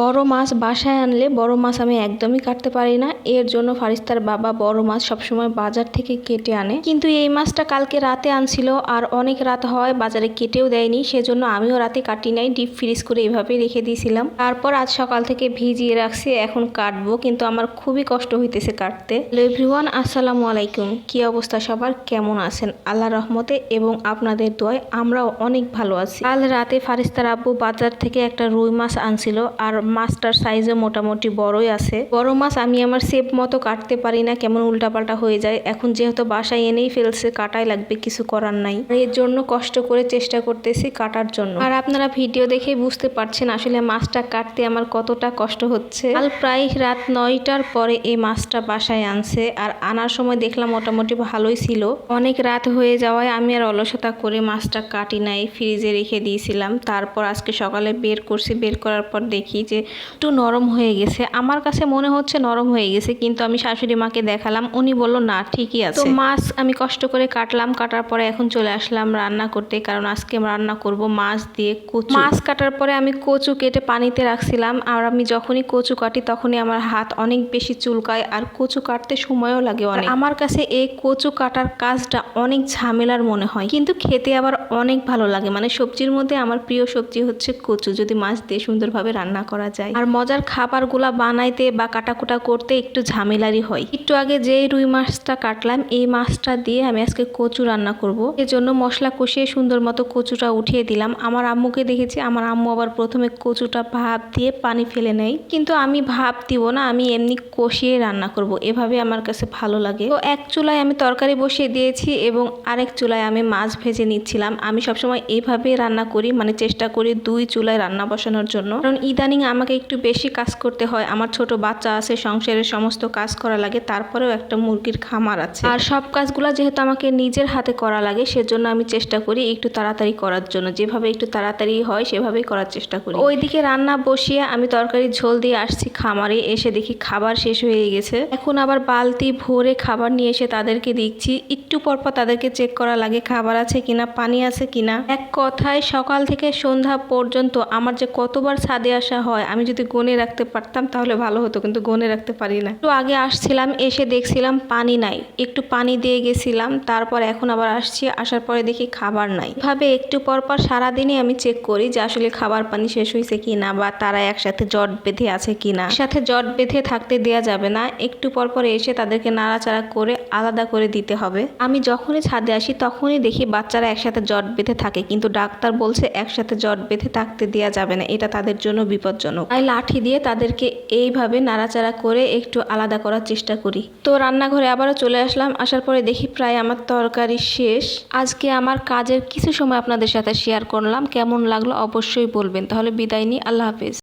বড় মাছ বাসায় আনলে বড় মাছ আমি একদমই কাটতে পারি না। এর জন্য ফারিস্তার বাবা বড় মাছ সবসময় বাজার থেকে কেটে আনে। কিন্তু এই মাছটা কালকে রাতে আনছিল আর অনেক রাত হয় বাজারে কেটেও দেয়নি। সেজন্য আমিও রাতে কাটি নাই, ডিপ ফ্রিজ করে এভাবে রেখে দিয়েছিলাম। তারপর আজ সকাল থেকে ভিজিয়ে রাখছি, এখন কাটবো। কিন্তু আমার খুবই কষ্ট হইতেছে কাটতে। এভরিওয়ান, আসসালামু আলাইকুম। কি অবস্থা সবার? কেমন আছেন? আল্লাহ রহমতে এবং আপনাদের দোয়ায় আমরাও অনেক ভালো আছি। কাল রাতে ফারিস্তার আব্বু বাজার থেকে একটা রুই মাছ আনছিল আর মাছটার সাইজও মোটামুটি বড়ই আছে। বড় মাছ আমি আমার সেপ মতো কাটতে পারি না, কেমন উল্টাপাল্টা হয়ে যায়। এখন যেহেতু বাসায় এনেই ফেলছে, কাটাই লাগবে, কিছু করার নাই। এর জন্য কষ্ট করে চেষ্টা করতেছি কাটার জন্য। আর আপনারা ভিডিও দেখে বুঝতে পারছেন আসলে মাছটা কাটতে আমার কতটা কষ্ট হচ্ছে। কাল প্রায় রাত নয়টার পরে এই মাছটা বাসায় আনছে, আর আনার সময় দেখলাম মোটামুটি ভালোই ছিল। অনেক রাত হয়ে যাওয়ায় আমি আর অলসতা করে মাছটা কাটি নাই ফ্রিজে রেখে দিয়েছিলাম। তারপর আজকে সকালে বের করছি, বের করার পর দেখি যে একটু নরম হয়ে গেছে। আমার কাছে মনে হচ্ছে নরম হয়ে গেছে কিন্তু আমি শাশুড়ি মাকে দেখালাম উনি বলল না ঠিকই আছে। তো মাছ আমি কষ্ট করে কাটলাম কাটার পরে এখন চলে আসলাম রান্না করতে কারণ আজকে রান্না করব মাছ দিয়ে কচু। মাছ কাটার পরে আমি কচু কেটে পানিতে রাখছিলাম আর আমি যখনই কচু কাটি তখনই আমার হাত অনেক বেশি চুলকায় আর কচু কাটতে সময়ও লাগে অনেক। আমার কাছে এই কচু কাটার কাজটা অনেক ঝামেলার মনে হয় কিন্তু খেতে আবার অনেক ভালো লাগে। মানে সবজির মধ্যে আমার প্রিয় সবজি হচ্ছে কচু যদি মাছ দিয়ে সুন্দরভাবে রান্না করা যায়। আর মজার খাবারগুলা বানাইতে বা কাটাকুটা করতে একটু ঝামেলারই হয়। একটু আগে যে রুই মাছটা কাটলাম, এই মাছটা দিয়ে আমি আজকে কচু রান্না করব। এজন্য মশলা কষিয়ে সুন্দর মতো কচুটা উঠিয়ে দিলাম। আমার আম্মুকে দেখেছি, আমার আম্মু আবার প্রথমে কচুটা ভাপ দিয়ে পানি ফেলে নেয়। কিন্তু আমি ভাপ দিব না, আমি এমনি কষিয়ে রান্না করব। এভাবে আমার কাছে ভালো লাগে। তো এক চুলায় আমি তরকারি বসিয়ে দিয়েছি এবং আরেক চুলায় আমি মাছ ভেজে নিচ্ছিলাম। আমি সবসময় এইভাবে রান্না করি মানে চেষ্টা করি দুই চুলায় রান্না বসানোর জন্য। কারণ ইদানিং আমাকে একটু বেশি কাজ করতে হয়। আমার ছোট বাচ্চা আছে, সংসারের সমস্ত কাজ করা লাগে, তারপরেও একটা মুরগির খামার আছে। আর সব কাজগুলো যেহেতু আমাকে নিজের হাতে করা লাগে, সেজন্য আমি চেষ্টা করি একটু তাড়াতাড়ি করার জন্য। যেভাবে একটু তাড়াতাড়ি হয়, সেভাবেই করার চেষ্টা করি। ওইদিকে রান্না বসিয়ে আমি তরকারি ঝোল দিয়ে আসছি খামারে। এসে দেখি খাবার শেষ হয়ে গেছে। এখন আবার বালতি ভরে খাবার নিয়ে এসে তাদেরকে দিচ্ছি একটু পরপর তাদেরকে চেক করা লাগে, খাবার আছে কিনা, পানি আছে কিনা। এক কথায় সকাল থেকে সন্ধ্যা পর্যন্ত আমার যে কতবার ছাদে আসা হয় আমি যদি গনে রাখতে পারতাম তাহলে ভালো হতো, কিন্তু গনে রাখতে পারি না। একটু আগে আসছিলাম, এসে দেখছিলাম পানি নাই। একটু পানি দিয়ে গেছিলাম, তারপর এখন আবার আসছি, আসার পরে দেখি খাবার নাই। ভাবে একটু পর পর সারাদিনই আমি চেক করি যে আসলে খাবার পানি শেষ হয়েছে কি না বা তারা একসাথে জট বেঁধে আছে কি না সাথে জট বেঁধে থাকতে দেয়া যাবে না, একটু পর পর এসে তাদেরকে নাড়াচাড়া করে আলাদা করে দিতে হবে। আমি যখনই ছাদে আসি তখনই দেখি বাচ্চারা একসাথে জট বেঁধে থাকে, কিন্তু ডাক্তার বলছে একসাথে জট বেঁধে থাকতে দেয়া যাবে না, এটা তাদের জন্য বিপজ্জনক তাই লাঠি দিয়ে তাদেরকে এইভাবে নাড়াচাড়া করে একটু আলাদা করার চেষ্টা করি। তো রান্নাঘরে আবারও চলে আসলাম। আসার পরে দেখি প্রায় আমার তরকারি শেষ। আজকে আমার কাজের কিছু সময় আপনাদের সাথে শেয়ার করলাম। কেমন লাগল অবশ্যই বলবেন। তাহলে বিদায় নিই। আল্লাহ হাফেজ।